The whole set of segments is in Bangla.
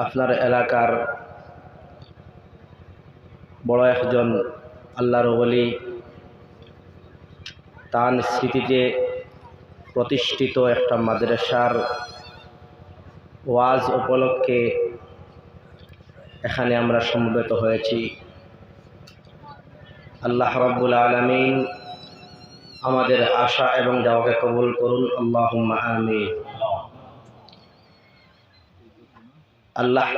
আপনার এলাকার বড় একজন আল্লাহর বলি তার স্মৃতিতে প্রতিষ্ঠিত একটা মাদ্রাসার ওয়াজ উপলক্ষে এখানে আমরা সমবেত হয়েছি। আল্লাহ রব্বুল আলমিন আমাদের আশা এবং যাওয়াকে কবুল করুন। আল্লাহ আমিন। আল্লাহ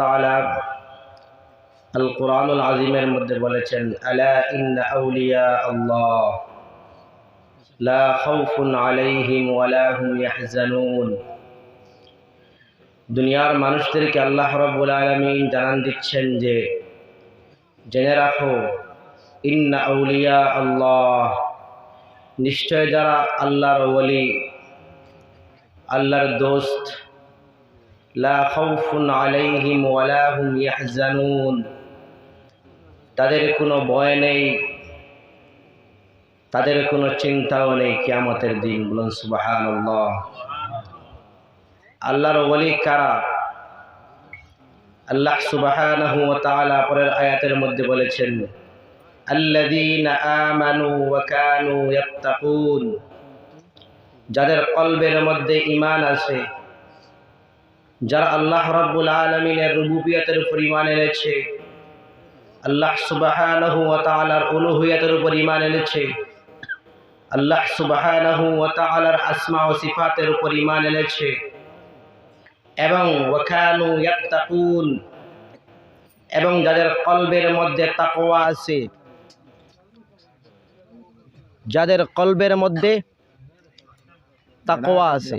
তাআলা আল কোরআনুল আজিমের মধ্যে বলেছেন, আলা ইন্না আউলিয়া আল্লাহ। লা খাউফুন আলাইহিম ওয়ালা হুম ইয়াহজানুন। দুনিয়ার মানুষদেরকে আল্লাহ রাব্বুল আলামিন জানান দিচ্ছেন যে, জেনে রাখো, ইন্না আউলিয়া আল্লাহ। নিশ্চয় যারা আল্লাহর ওলি, আল্লাহর দোস্ত লা খাউফুন আলাইহিম ওয়ালা হুম তাদের কোনো ভয় নেই, তাদের কোনো চিন্তাও নেই কিয়ামতের দিন। বলুন সুবহানাল্লাহ। আল্লাহর ওলি কারা? আল্লাহ তাআলা পরের আয়াতের মধ্যে বলেছেন যাদের কলবের মধ্যে ঈমান আছে যারা আল্লাহ রাব্বুল আলামিনের রুবুবিয়তের উপর ইমান এনেছে, আল্লাহ সুবহানাহু ওয়া তাআলার উপর ইমান এনেছে, আল্লাহ ওয়া আসমা ও সিফাতের উপর ঈমান এনেছে, এবং ওয়াকানু ইয়াত্তাকুন, এবং যাদের কলবের মধ্যে তাকোয়া আছে, যাদের কলবের মধ্যে তাকোয়া আছে।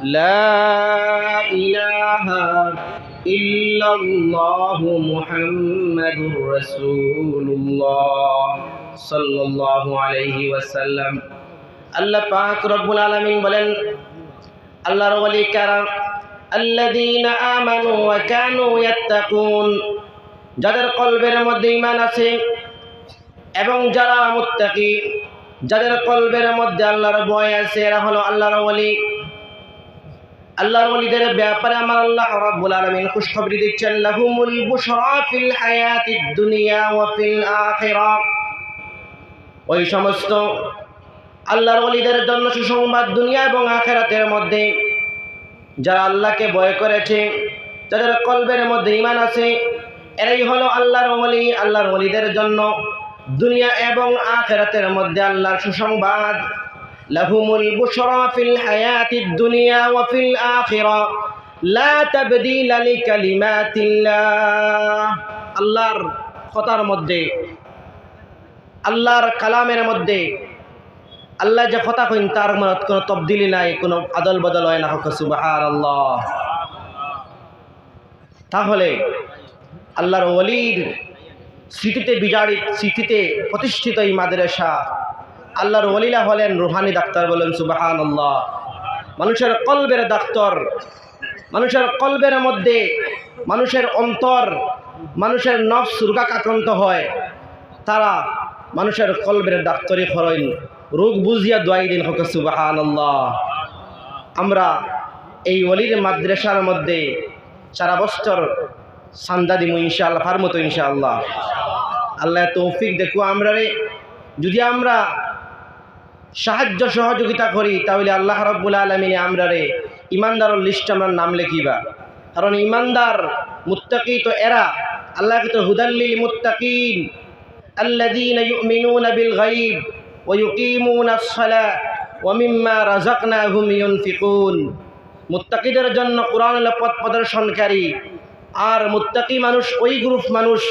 لا إله إلا الله محمد رسول الله صلى الله عليه وسلم আল্লাহ পাক রব্বুল আলামিন বলেন আল্লাহর ওলি কারা আল্লাযীনা আমানু ওয়া কানু ইয়াত্তাকুন যাদের কলবের মধ্যে ঈমান আছে এবং যারা মুত্তাকি যাদের কলবের মধ্যে আল্লাহর ভয় আছে এরা হলো আল্লাহর ওলি আল্লাহর ওলিদের ব্যাপারে আমার আল্লাহ রাব্বুল আলামিন খুশখবরি দিচ্ছেন, লাহুমুল বুশরা ফিল হায়াতিদ দুনিয়া ওয়া ফিল আখিরাহ ওই সমস্ত আল্লাহর ওলিদের জন্য সুসংবাদ দুনিয়া এবং আখেরাতের মধ্যে, যারা আল্লাহকে ভয় করেছে, যাদের কলবের মধ্যে ইমান আছে, এরাই হলো আল্লাহর ওলি। আল্লাহর ওলিদের জন্য দুনিয়া এবং আখেরাতের মধ্যে আল্লাহর সুসংবাদ। লাহুমুল বুশরা ফিল হায়াতিদ দুনিয়া ওয়া ফিল আখিরা। লা তাবদীলা লিকালিমাতিল্লাহ। আল্লাহর কথার মধ্যে, আল্লাহর কালামের মধ্যে, আল্লাহ যে কথা কইন তার মনত কোনো তবদিলি নাই, কোনো আদল বদল হয় না। হোক সুবাহার আল্লাহ তাহলে আল্লাহর ওলির স্মৃতিতে বিজারিত স্মৃতিতে প্রতিষ্ঠিত এই মাদ্রাসা আল্লাহর ওলিলা হলেন রুহানি ডাক্তার বলেন সুবাহান আল্লাহ মানুষের কলবের ডাক্তার, মানুষের কলবের মধ্যে মানুষের অন্তর, মানুষের নফস রোগাক্রান্ত হয়, তারা মানুষের কলবের ডাক্তারি খরইন রোগ বুঝিয়া দোয়াই দিন হক সুবাহান আল্লাহ আমরা এই অলির মাদ্রাসার মধ্যে সারা বছর সান্দা দিমু ইনশাআল্লাহ ফার মতো ইনশাআল্লাহ। আল্লাহ তৌফিক দেখো আমরা রে যদি আমরা সাহায্য সহযোগিতা করি, তাহলে আল্লাহ রব্বুল আলমিনে আমরারে ইমানদারর লিস্ট আমরা নাম লেখিবা। কারণ ইমানদার মুত্তাকি তো এরা আল্লাহকে তো হুদাল্লিল মুত্তাকিন الذين يؤمنون بالغيب ويقيمون الصلاة ومما رزقناهم ينفقون মুত্তাকিদের জন্য কোরআন পথ প্রদর্শনকারী, আর মুত্তাকি মানুষ, ওই গ্রুপ মানুষ,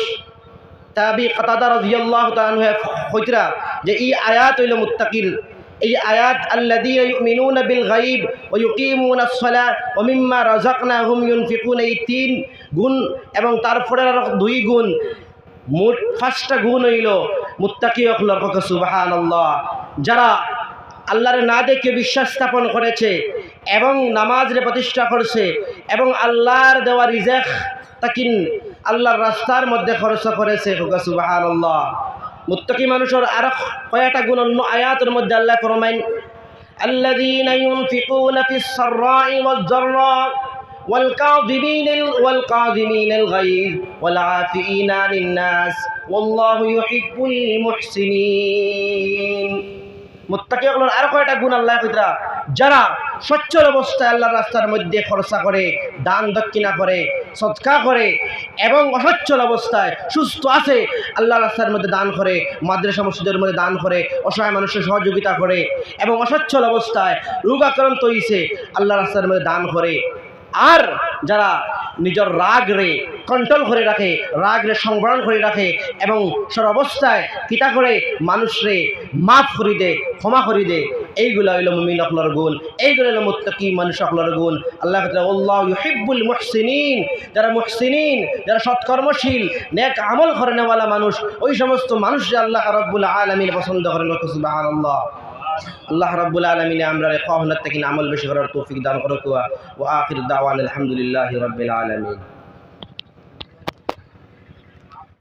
তাবি কাতাদা রাজিয়াল্লাহ তানহে হইতরা, যে এই আয়াত হইল মুত্তাকির। এই আয়াত আল্লাযীনা ইউমিনুনা বিল গায়ব ওয়া ইউকিমুনা আস-সালাহ ওয়া মিম্মা রাযাকনাহুম ইউনফিকুন এই তিন গুণ এবং তারপরে আরও দুই গুণ। মোট পাঁচটা গুণ হইল মুত্তাকি অকলর কথা সুবহানাল্লাহ। যারা আল্লাহর না দেখে বিশ্বাস স্থাপন করেছে এবং নামাজরে প্রতিষ্ঠা করছে এবং আল্লাহর দেওয়া রিজেক তাকিন আল্লাহর রাস্তার মধ্যে খরচ করেছে সুবাহান আল্লাহ মুত্তাকি মানুষের আরো কয়েকটা গুণ অন্য আয়াতের মধ্যে আল্লাহ ফরমাইন الذين ينفقون في السراء والضراء والكاظمين والكاظمين الغيظ والعافين عن الناس والله يحب المحسنين মুত্তাকি হলো আর কয়টা গুণ আল্লাহ কইতরা যারা সচ্ছল অবস্থায় আল্লাহর রাস্তার মধ্যে খরচা করে, দান দক্ষিণা করে, সৎকা করে এবং অসচ্ছল অবস্থায় সুস্থ আছে আল্লাহ রাস্তার মধ্যে দান করে, মাদ্রাসা মসজিদের মধ্যে দান করে, অসহায় মানুষের সহযোগিতা করে এবং অসচ্ছল অবস্থায় রোগাক্রান্ত হয়েছে আল্লাহ রাস্তার মধ্যে দান করে। আর যারা নিজের রাগ রে কন্ট্রোল করে রাখে রাগ রে সংবরণ করে রাখে এবং সর্বাবস্থায় কিতা করে মানুষরে মাফ করি দে, ক্ষমা করি দে। এইগুলো হইল মুমিন অকলর গুণ, এইগুলো হইল মুত্তাকি মানুষ অকলর গুণ। আল্লাহ আল্লাহ ইউহিব্বুল মুহসিনিন। যারা মুহসিনিন, যারা সৎকর্মশীল, নেক আমল করে নেওয়ালা মানুষ, ওই সমস্ত মানুষরা আল্লাহ রব্বুল আলমিন পছন্দ করেন সুবহানাল্লাহ। আল্লাহ রাব্বুল আলমিনে আমরা খাওয়ানোর থেকে আমল বেশি করার তৌফিক দান করুক ও আখির দাওয়ান আলহামদুলিল্লাহ রবিল আলামিন।